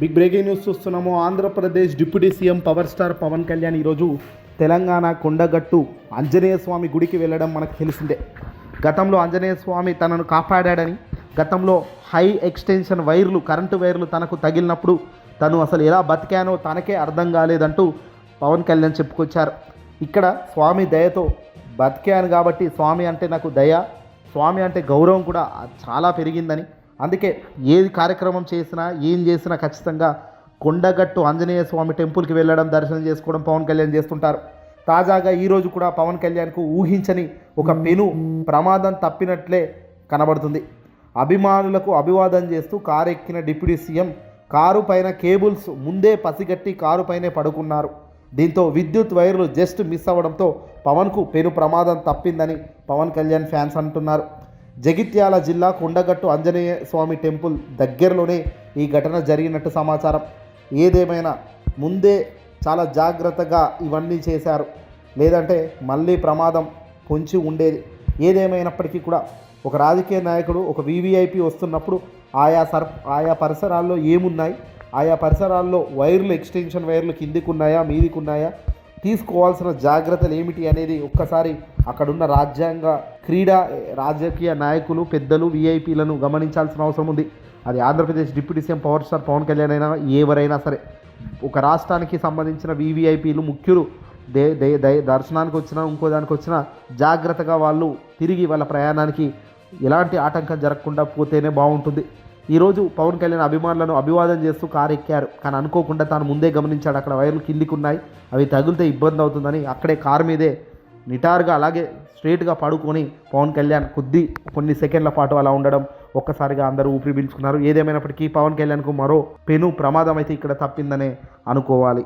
Big breaking news చూస్తున్నాము. Andhra Pradesh deputy CM power star Pawan Kalyan ఈరోజు తెలంగాణ కొండగట్టు ఆంజనేయ స్వామి గుడికి వెళ్ళడం మనకు తెలిసిందే. గతంలో ఆంజనేయ స్వామి తనను కాపాడాడని గతంలో హై ఎక్స్టెన్షన్ వైర్లు కరెంటు వైర్లు తనకు తగిలినప్పుడు తను అసలు ఎలా బతికానో తనకే అర్థం కాలేదంటూ పవన్ కళ్యాణ్ చెప్పుకొచ్చారు. ఇక్కడ స్వామి దయతో బతికాను కాబట్టి స్వామి అంటే నాకు దయ స్వామి అంటే గౌరవం కూడా చాలా పెరిగిందని అందుకే ఏది కార్యక్రమం చేసినా ఏం చేసినా ఖచ్చితంగా కొండగట్టు ఆంజనేయ స్వామి టెంపుల్కి వెళ్ళడం దర్శనం చేసుకోవడం పవన్ కళ్యాణ్ చేస్తుంటారు. తాజాగా ఈరోజు కూడా పవన్ కళ్యాణ్కు ఊహించని ఒక పెను ప్రమాదం తప్పినట్లే కనబడుతుంది. అభిమానులకు అభివాదం చేస్తూ కారు ఎక్కిన డిప్యూటీ సీఎం కారు పైన కేబుల్స్ ముందే పసిగట్టి కారు పైనే పడుకున్నారు. దీంతో విద్యుత్ వైర్లు జస్ట్ మిస్ అవ్వడంతో పవన్కు పెను ప్రమాదం తప్పిందని పవన్ కళ్యాణ్ ఫ్యాన్స్ అంటున్నారు. జగిత్యాల జిల్లా కొండగట్టు ఆంజనేయ స్వామి టెంపుల్ దగ్గరలోనే ఈ ఘటన జరిగినట్టు సమాచారం. ఏదేమైనా ముందే చాలా జాగ్రత్తగా ఇవన్నీ చేశారు. లేదంటే మళ్ళీ ప్రమాదం పొంచి ఉండేది. ఏదేమైనప్పటికీ కూడా ఒక రాజకీయ నాయకుడు ఒక వీవీఐపీ వస్తున్నప్పుడు ఆయా సర్ ఆయా పరిసరాల్లో ఏమున్నాయి? ఆయా పరిసరాల్లో వైర్లు ఎక్స్టెన్షన్ వైర్లు కిందికి ఉన్నాయా మీదికి ఉన్నాయా తీసుకోవాల్సిన జాగ్రత్తలు ఏమిటి అనేది ఒక్కసారి అక్కడున్న రాజ్యాంగ క్రీడా రాజకీయ నాయకులు పెద్దలు వీఐపీలను గమనించాల్సిన అవసరం ఉంది. అది Andhra Pradesh deputy CM power star Pawan Kalyan అయినా ఎవరైనా సరే. ఒక రాష్ట్రానికి సంబంధించిన వీవీఐపీలు ముఖ్యులు దే దే దే దర్శనానికి వచ్చినా ఇంకో దానికి వచ్చినా జాగ్రత్తగా వాళ్ళు తిరిగి వాళ్ళ ప్రయాణానికి ఎలాంటి ఆటంకం జరగకుండా పోతేనే బాగుంటుంది. ఈరోజు పవన్ కళ్యాణ్ అభిమానులను అభివాదం చేస్తూ కారు ఎక్కారు కానీ అనుకోకుండా తాను ముందే గమనించాడు అక్కడ వైర్లు కిందికున్నాయి అవి తగిలితే ఇబ్బంది అవుతుందని అక్కడే కారు మీదే నిటారుగా అలాగే స్ట్రేట్గా పడుకొని పవన్ కళ్యాణ్ కొద్ది కొన్ని సెకండ్ల పాటు అలా ఉండడం ఒక్కసారిగా అందరూ ఊపిరి పీల్చుకున్నారు. ఏదేమైనప్పటికీ పవన్ కళ్యాణ్కు మరో పెను ప్రమాదం అయితే ఇక్కడ తప్పిందనే అనుకోవాలి.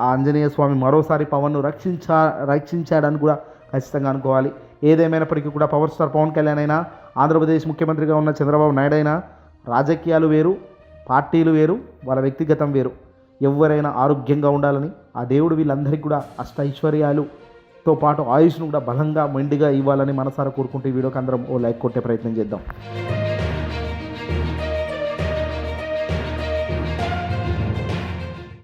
ఆ ఆంజనేయ స్వామి మరోసారి పవన్ను రక్షించా రక్షించాడని కూడా ఖచ్చితంగా అనుకోవాలి. ఏదేమైనప్పటికీ కూడా పవర్ స్టార్ పవన్ కళ్యాణ్ అయినా ఆంధ్రప్రదేశ్ ముఖ్యమంత్రిగా ఉన్న చంద్రబాబు నాయుడు అయినా రాజకీయాలు వేరు పార్టీలు వేరు వాళ్ళ వ్యక్తిగతం వేరు. ఎవరైనా ఆరోగ్యంగా ఉండాలని ఆ దేవుడు వీళ్ళందరికీ కూడా అష్ట ఐశ్వర్యాలుతో పాటు ఆయుష్ను కూడా బలంగా మెండిగా ఇవ్వాలని మనసారా కోరుకుంటూ ఈ వీడియోకి అందరం ఓ లైక్ కొట్టే ప్రయత్నం చేద్దాం.